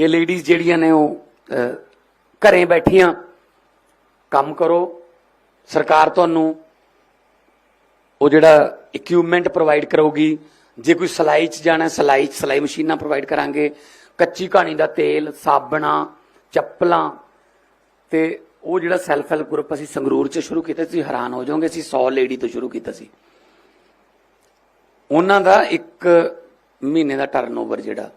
ਕਿ ਲੇਡੀਜ਼ ਜਿਹੜੀਆਂ ਨੇ ਉਹ ਅਹ, ਘਰੇ ਬੈਠੀਆਂ ਕੰਮ ਕਰੋ ਸਰਕਾਰ ਤੁਹਾਨੂੰ ਉਹ ਜਿਹੜਾ ਇਕਵਿਪਮੈਂਟ ਪ੍ਰੋਵਾਈਡ ਕਰੂਗੀ ਜੇ ਕੋਈ ਸਲਾਈ ਚ ਜਾਣਾ ਸਲਾਈ ਚ ਸਲਾਈ ਮਸ਼ੀਨਾਂ ਪ੍ਰੋਵਾਈਡ ਕਰਾਂਗੇ ਕੱਚੀ ਕਹਾਣੀ ਦਾ ਤੇਲ ਸਾਬਣਾ ਚੱਪਲਾਂ ਤੇ ਉਹ ਜਿਹੜਾ ਸੈਲਫ ਹੈਲਪ ਗਰੁੱਪ ਅਸੀਂ ਸੰਗਰੂਰ ਚ ਸ਼ੁਰੂ ਕੀਤਾ ਸੀ ਹੈਰਾਨ ਹੋ ਜਾਓਗੇ ਅਸੀਂ 100 ਲੇਡੀ ਤੋਂ ਸ਼ੁਰੂ ਕੀਤਾ ਸੀ। ਉਹਨਾਂ ਦਾ ਇੱਕ ਮਹੀਨੇ ਦਾ ਟਰਨਓਵਰ ਜਿਹੜਾ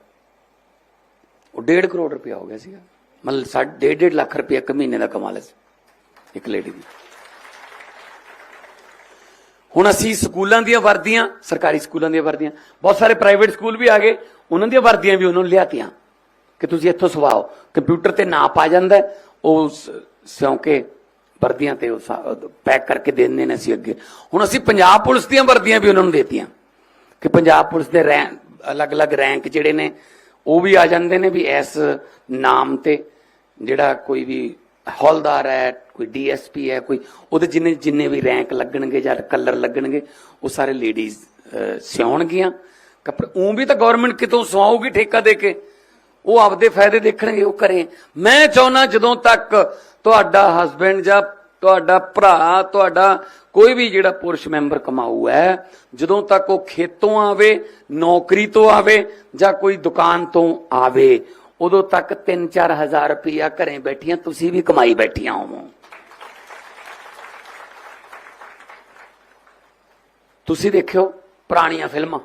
ਉਹ 1.5 ਕਰੋੜ ਰੁਪਇਆ ਹੋ ਗਿਆ ਸੀਗਾ। ਮਤਲਬ 1.5 ਲੱਖ ਰੁਪਇਆ ਇੱਕ ਮਹੀਨੇ ਦਾ ਕਮਾ ਲਿਆ ਸੀ, ਇੱਕ ਲੇਡੀ ਦੀ ਹੁਣ ਅਸੀਂ ਸਕੂਲਾਂ ਦੀਆਂ ਵਰਦੀਆਂ, ਸਰਕਾਰੀ ਸਕੂਲਾਂ ਦੀਆਂ ਵਰਦੀਆਂ, ਬਹੁਤ ਸਾਰੇ ਪ੍ਰਾਈਵੇਟ ਸਕੂਲ ਵੀ ਆ ਗਏ, ਉਹਨਾਂ ਦੀਆਂ ਵਰਦੀਆਂ ਵੀ ਉਹਨਾਂ ਨੂੰ ਲਿਆਤੀਆਂ ਕਿ ਤੁਸੀਂ ਇੱਥੋਂ ਸਵਾਓ। ਕੰਪਿਊਟਰ ਤੇ ਨਾਪ ਆ ਜਾਂਦਾ ਉਹ ਸ- ਸਿਉਂ ਕੇ ਵਰਦੀਆਂ ਤੇ ਪੈਕ ਕਰਕੇ ਦੇ ਦਿੰਦੇ ਨੇ ਅਸੀਂ ਅੱਗੇ। ਹੁਣ ਅਸੀਂ ਪੰਜਾਬ ਪੁਲਿਸ ਦੀਆਂ ਵਰਦੀਆਂ ਵੀ ਉਹਨਾਂ ਨੂੰ ਦੇਤੀਆਂ ਕਿ ਪੰਜਾਬ ਪੁਲਿਸ ਦੇ ਰੈਂਕ ਅਲੱਗ-ਅਲੱਗ ਰੈਂਕ ਜਿਹੜੇ ਨੇ ਉਹ ਵੀ ਆ ਜਾਂਦੇ ਨੇ ਵੀ ਇਸ ਨਾਮ ਤੇ ਜਿਹੜਾ ਕੋਈ ਵੀ ਹੌਲਦਾਰ ਹੈ, ਕੋਈ ਡੀਐਸਪੀ ਹੈ, ਕੋਈ ਉਹਦੇ ਜਿੰਨੇ ਜਿੰਨੇ ਵੀ ਰੈਂਕ ਲੱਗਣਗੇ ਜਾਂ ਕਲਰ ਲੱਗਣਗੇ, ਉਹ ਸਾਰੇ ਲੇਡੀਜ਼ ਸਿਉਣਗੀਆਂ। ਕੱਪੜੇ ਉਹ ਵੀ ਤਾਂ ਗਵਰਨਮੈਂਟ ਕਿਤੋਂ ਸਵਾਉਗੀ ਠੇਕਾ ਦੇ ਕੇ? ਉਹ ਆਪਦੇ ਫਾਇਦੇ ਦੇਖਣਗੇ, ਉਹ ਕਰੇ। ਮੈਂ ਚਾਹੁੰਦਾ ਜਦੋਂ ਤੱਕ ਤੁਹਾਡਾ ਹਸਬੰਡ ਜਾਂ ਤੁਹਾਡਾ ਭਰਾ, ਤੁਹਾਡਾ ਕੋਈ ਵੀ ਜਿਹੜਾ ਪੁਰਸ਼ ਮੈਂਬਰ ਕਮਾਊ ਹੈ, ਜਦੋਂ ਤੱਕ ਉਹ ਖੇਤੋਂ ਆਵੇ, ਨੌਕਰੀ ਤੋਂ ਆਵੇ ਜਾਂ ਕੋਈ ਦੁਕਾਨ ਤੋਂ ਆਵੇ, ਉਦੋਂ ਤੱਕ 3-4 ਹਜ਼ਾਰ ਰੁਪਇਆ ਘਰੇ ਬੈਠੀਆਂ, ਤੁਸੀਂ ਵੀ ਕਮਾਈ ਬੈਠੀਆਂ ਹੋਵੋ। ਤੁਸੀਂ ਦੇਖਿਓ ਪੁਰਾਣੀਆਂ ਫਿਲਮਾਂ।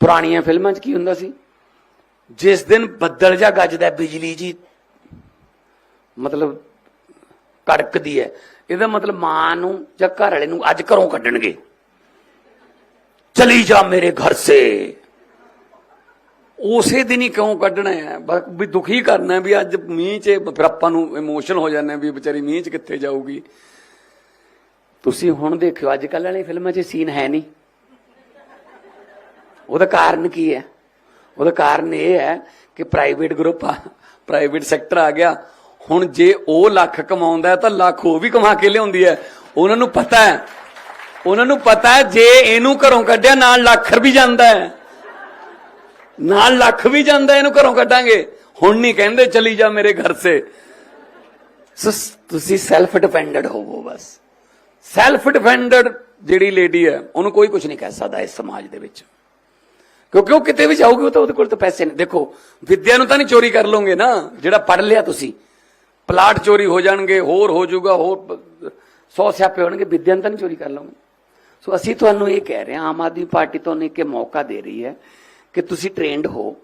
ਪੁਰਾਣੀਆਂ ਫਿਲਮਾਂ 'ਚ ਕੀ ਹੁੰਦਾ ਸੀ? ਜਿਸ ਦਿਨ ਬੱਦਲ ਜਾਂ ਗੱਜਦਾ ਬਿਜਲੀ ਜੀ ਮਤਲਬ ਕੜਕਦੀ ਹੈ। ਇਹਦਾ ਮਤਲਬ ਮਾਂ ਨੂੰ ਜਾਂ ਘਰ ਵਾਲੇ ਨੂੰ ਅੱਜ ਘਰੋਂ ਕੱਢਣਗੇ। ਚਲੀ ਜਾ ਮੇਰੇ ਘਰ ਸੇ। ਉਸੇ ਦਿਨ ਹੀ ਕਿਉਂ ਕੱਢਣਾ ਹੈ? ਵੀ ਦੁਖੀ ਕਰਨਾ ਵੀ ਅੱਜ ਮੀਂਹ 'ਚ ਫਿਰ ਆਪਾਂ ਨੂੰ ਇਮੋਸ਼ਨ ਹੋ ਜਾਂਦੇ ਵੀ ਵਿਚਾਰੀ ਮੀਂਹ 'ਚ ਕਿੱਥੇ ਜਾਊਗੀ। ਤੁਸੀਂ ਹੁਣ ਦੇਖਿਓ ਅੱਜ ਕੱਲ ਵਾਲੀ ਫਿਲਮਾਂ 'ਚ ਸੀਨ ਹੈ ਨਹੀਂ। ਉਹਦਾ ਕਾਰਨ ਕੀ ਹੈ? ਉਹਦਾ ਕਾਰਨ ਇਹ ਹੈ ਕਿ ਪ੍ਰਾਈਵੇਟ ਗਰੁੱਪ ਆ ਪ੍ਰਾਈਵੇਟ ਸੈਕਟਰ ਆ ਗਿਆ। ਹੁਣ ਜੇ ਉਹ ਲੱਖ ਕਮਾਉਂਦਾ ਤਾਂ ਲੱਖ ਉਹ ਵੀ ਕਮਾ ਕੇ ਲਿਆਉਂਦੀ ਹੈ। ਉਹਨਾਂ ਨੂੰ ਪਤਾ ਹੈ। ਉਹਨਾਂ ਨੂੰ ਪਤਾ ਹੈ ਜੇ ਇਹਨੂੰ ਘਰੋਂ ਕੱਢਿਆ ਨਾਲ ਲੱਖ ਵੀ ਜਾਂਦਾ ਹੈ। ਨਾਲ ਲੱਖ ਵੀ ਜਾਂਦਾ, ਇਹਨੂੰ ਘਰੋਂ ਕੱਢਾਂਗੇ। ਹੁਣ ਨਹੀਂ ਕਹਿੰਦੇ ਚਲੀ ਜਾ ਮੇਰੇ ਘਰ ਸੇ। ਤੁਸੀਂ ਸੈਲਫ ਡਿਪੈਂਡੈਂਟ ਹੋਵੋ ਬਸ। ਸੈਲਫ ਡਿਪੈਂਡੈਂਟ ਜਿਹੜੀ ਲੇਡੀ ਹੈ, ਉਹਨੂੰ ਕੋਈ ਕੁਝ ਨਹੀਂ ਕਹਿ ਸਕਦਾ ਇਸ ਸਮਾਜ ਦੇ ਵਿੱਚ। ਕਿਉਂਕਿ ਉਹ ਕਿਤੇ ਵੀ ਜਾਊਗੀ, ਉਹ ਤਾਂ ਉਹਦੇ ਕੋਲ ਤਾਂ ਪੈਸੇ ਨੇ। ਦੇਖੋ, ਵਿੱਦਿਆ ਨੂੰ ਤਾਂ ਨਹੀਂ ਚੋਰੀ ਕਰ ਲਓਗੇ ਨਾ, ਜਿਹੜਾ ਪੜ ਲਿਆ ਤੁਸੀਂ। ਪਲਾਟ ਚੋਰੀ ਹੋ ਜਾਣਗੇ, ਹੋਰ ਹੋ ਜਾਊਗਾ, ਹੋਰ ਸੌ ਸਿਆਪੇ ਹੋਣਗੇ ਵਿਦਿਆ ਤਾਂ ਨਹੀਂ ਚੋਰੀ ਕਰ ਲਓਗੇ। ਸੋ ਅਸੀਂ ਤੁਹਾਨੂੰ ਇਹ ਕਹਿ ਰਹੇ ਹਾਂ, ਆਮ ਆਦਮੀ ਪਾਰਟੀ ਤੁਹਾਨੂੰ ਇੱਕ ਇਹ ਮੌਕਾ ਦੇ ਰਹੀ ਹੈ ਕਿ ਤੁਸੀਂ ਟ੍ਰੇਨਡ ਹੋ।